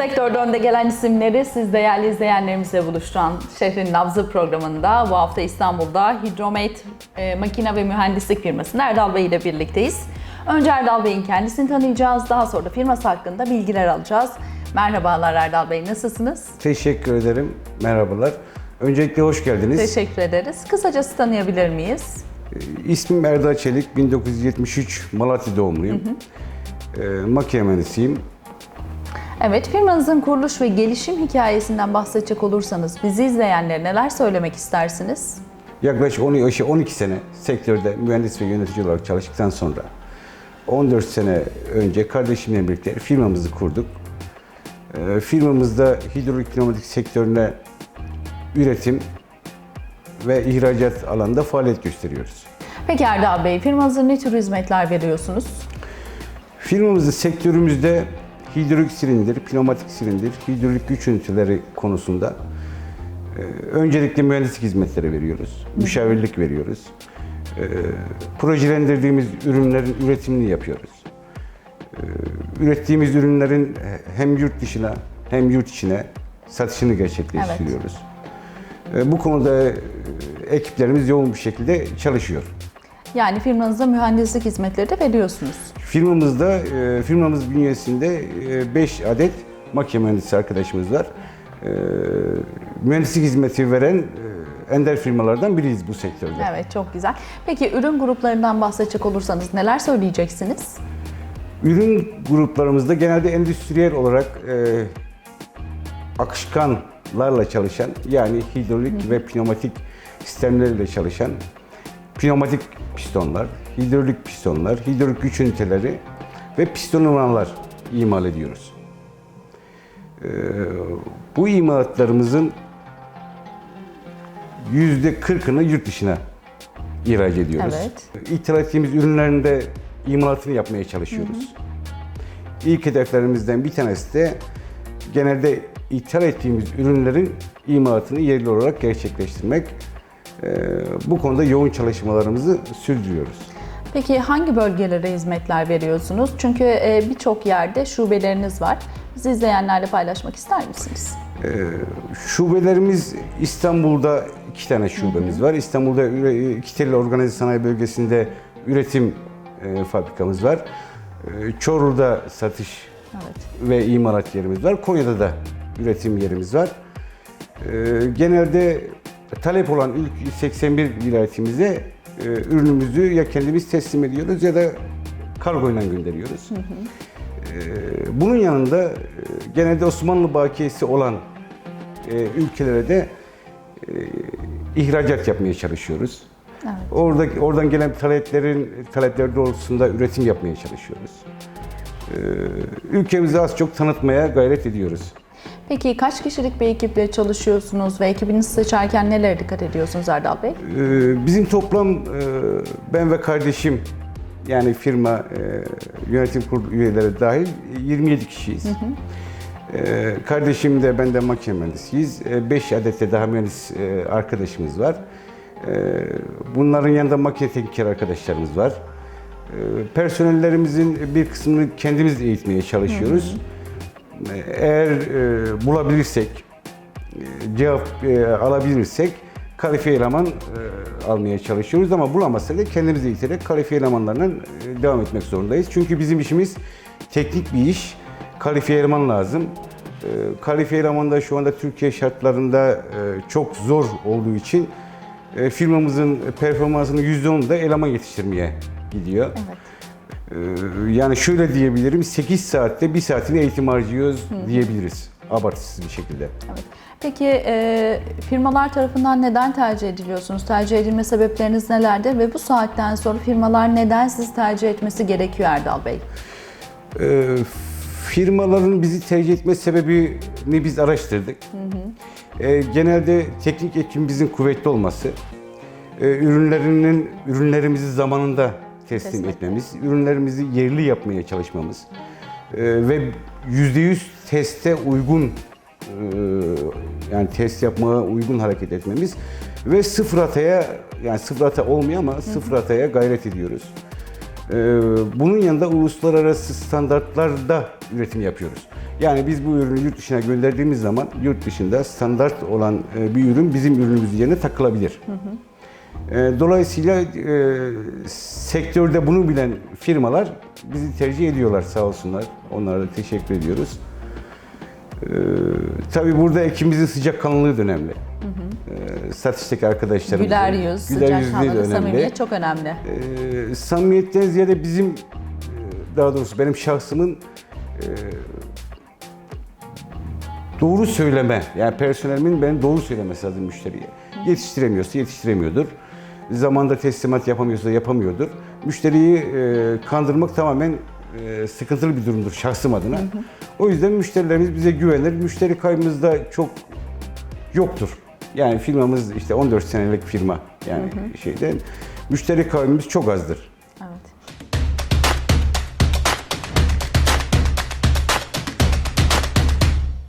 Sektörde önde gelen isimleri siz değerli izleyenlerimizle buluşturan Şehrin Nabzı programında bu hafta İstanbul'da Hidromate e, Makine ve Mühendislik firmasının Erdal Bey ile birlikteyiz. Önce Erdal Bey'in kendisini tanıyacağız, daha sonra da firması hakkında bilgiler alacağız. Merhabalar Erdal Bey, nasılsınız? Teşekkür ederim. Merhabalar. Öncelikle hoş geldiniz. Teşekkür ederiz. Kısacası tanıyabilir miyiz? İsmim Erdal Çelik. 1973 Malatya doğumluyum. Ee, makine mühendisiyim. Evet, firmanızın kuruluş ve gelişim hikayesinden bahsedecek olursanız bizi izleyenlere neler söylemek istersiniz? Yaklaşık 12 12 sene sektörde mühendis ve yönetici olarak çalıştıktan sonra 14 sene önce kardeşimle birlikte firmamızı kurduk. Ee, firmamızda hidrolik pneumatik sektörüne üretim ve ihracat alanında faaliyet gösteriyoruz. Peki Erdal Bey, firmanıza ne tür hizmetler veriyorsunuz? Firmamızın sektörümüzde hidrolik silindir, pneumatik silindir, hidrolik güç üniteleri konusunda e, öncelikle mühendislik hizmetleri veriyoruz. Müşavirlik veriyoruz. E, projelendirdiğimiz ürünlerin üretimini yapıyoruz. E, ürettiğimiz ürünlerin hem yurt dışına hem yurt içine satışını gerçekleştiriyoruz. E, bu konuda e, ekiplerimiz yoğun bir şekilde çalışıyor. Yani firmanıza mühendislik hizmetleri de veriyorsunuz. Firmamızda, e, firmamız bünyesinde 5 adet makine mühendisi arkadaşımız var. E, Mühendislik hizmeti veren e, ender firmalardan biriyiz bu sektörde. Evet, çok güzel. Peki ürün gruplarından bahsedecek olursanız neler söyleyeceksiniz? Ürün gruplarımızda genelde endüstriyel olarak e, akışkanlarla çalışan yani hidrolik ve pneumatik sistemleriyle çalışan pneumatik pistonlar, hidrolik pistonlar, hidrolik güç üniteleri ve piston ünvanlar imal ediyoruz. Ee, bu imalatlarımızın yüzde 40'ını yurt dışına ihraç ediyoruz. Evet. İthal ettiğimiz ürünlerin de imalatını yapmaya çalışıyoruz. İlk hedeflerimizden bir tanesi de genelde ithal ettiğimiz ürünlerin imalatını yerli olarak gerçekleştirmek. Ee, bu konuda yoğun çalışmalarımızı sürdürüyoruz. Peki hangi bölgelere hizmetler veriyorsunuz? Çünkü e, birçok yerde şubeleriniz var. Bizi izleyenlerle paylaşmak ister misiniz? Ee, şubelerimiz İstanbul'da iki tane şubemiz var. İstanbul'da üre- iki telli organize sanayi bölgesinde üretim e, fabrikamız var. Çorlu'da satış Evet. ve imalat yerimiz var. Konya'da da üretim yerimiz var. Genelde talep olan ilk 81 vilayetimize e, ürünümüzü ya kendimiz teslim ediyoruz ya da kargoyla gönderiyoruz. Ee, bunun yanında e, genelde Osmanlı bakiyesi olan e, ülkelere de e, ihracat yapmaya çalışıyoruz. Evet. Orada oradan gelen taleplerin talepler doğrultusunda üretim yapmaya çalışıyoruz. Ee, ülkemizi az çok tanıtmaya gayret ediyoruz. Peki kaç kişilik bir ekiple çalışıyorsunuz ve ekibinizi seçerken nelere dikkat ediyorsunuz Erdal Bey? Ee, bizim toplam e, ben ve kardeşim yani firma e, yönetim kurulu üyeleri dahil 27 kişiyiz. Ee, kardeşim de ben de makine mühendisiyiz. 5 adet de daha mühendis e, arkadaşımız var. Ee, bunların yanında makine tekniker arkadaşlarımız var. Ee, personellerimizin bir kısmını kendimiz eğitmeye çalışıyoruz. Eğer e, bulabilirsek, e, cevap e, alabilirsek kalifiye eleman e, almaya çalışıyoruz ama bulamazsak da kendimiz eğiterek kalifiye elemanlarla e, devam etmek zorundayız. Çünkü bizim işimiz teknik bir iş, kalifiye eleman lazım. E, kalifiye eleman da şu anda Türkiye şartlarında e, çok zor olduğu için e, firmamızın performansının %10'u da eleman yetiştirmeye gidiyor. Evet. Ee, Yani şöyle diyebilirim, 8 saatte 1 saatini eğitim harcıyoruz diyebiliriz. Abartısız bir şekilde. Evet. Peki e, firmalar tarafından neden tercih ediliyorsunuz? Tercih edilme sebepleriniz nelerdir ve bu saatten sonra firmalar neden sizi tercih etmesi gerekiyor Erdal Bey? Ee, firmaların bizi tercih etme sebebini biz araştırdık. Ee, genelde teknik ekibimizin kuvvetli olması, e, ürünlerinin ürünlerimizi zamanında teslim Teslim etmemiz, ürünlerimizi yerli yapmaya çalışmamız e, ve %100 teste uygun e, yani test yapmaya uygun hareket etmemiz ve sıfır hataya yani sıfır hata olmuyor ama sıfır hataya gayret ediyoruz. Ee, Bunun yanında uluslararası standartlarda üretim yapıyoruz. Yani biz bu ürünü yurt dışına gönderdiğimiz zaman yurt dışında standart olan e, bir ürün bizim ürünümüzün yerine takılabilir. E, Dolayısıyla e, sektörde bunu bilen firmalar bizi tercih ediyorlar sağ olsunlar. Onlara da teşekkür ediyoruz. E, tabii burada ekibimizin sıcakkanlılığı da önemli. E, satıştaki arkadaşlarımızın Güler yüz, güler sıcak yüzlülüğü de kanlı, önemli. samimiyet çok önemli. E, samimiyetten ziyade bizim e, daha doğrusu benim şahsımın e, doğru söyleme, yani personelimin benim doğru söylemesi lazım müşteriye. Yetiştiremiyorsa yetiştiremiyordur. Zamanda teslimat yapamıyorsa yapamıyordur. Müşteriyi e, kandırmak tamamen e, sıkıntılı bir durumdur şahsım adına. O yüzden müşterilerimiz bize güvenir. Müşteri kaybımız da çok yoktur. Yani firmamız işte 14 senelik firma yani şeyden müşteri kaybımız çok azdır.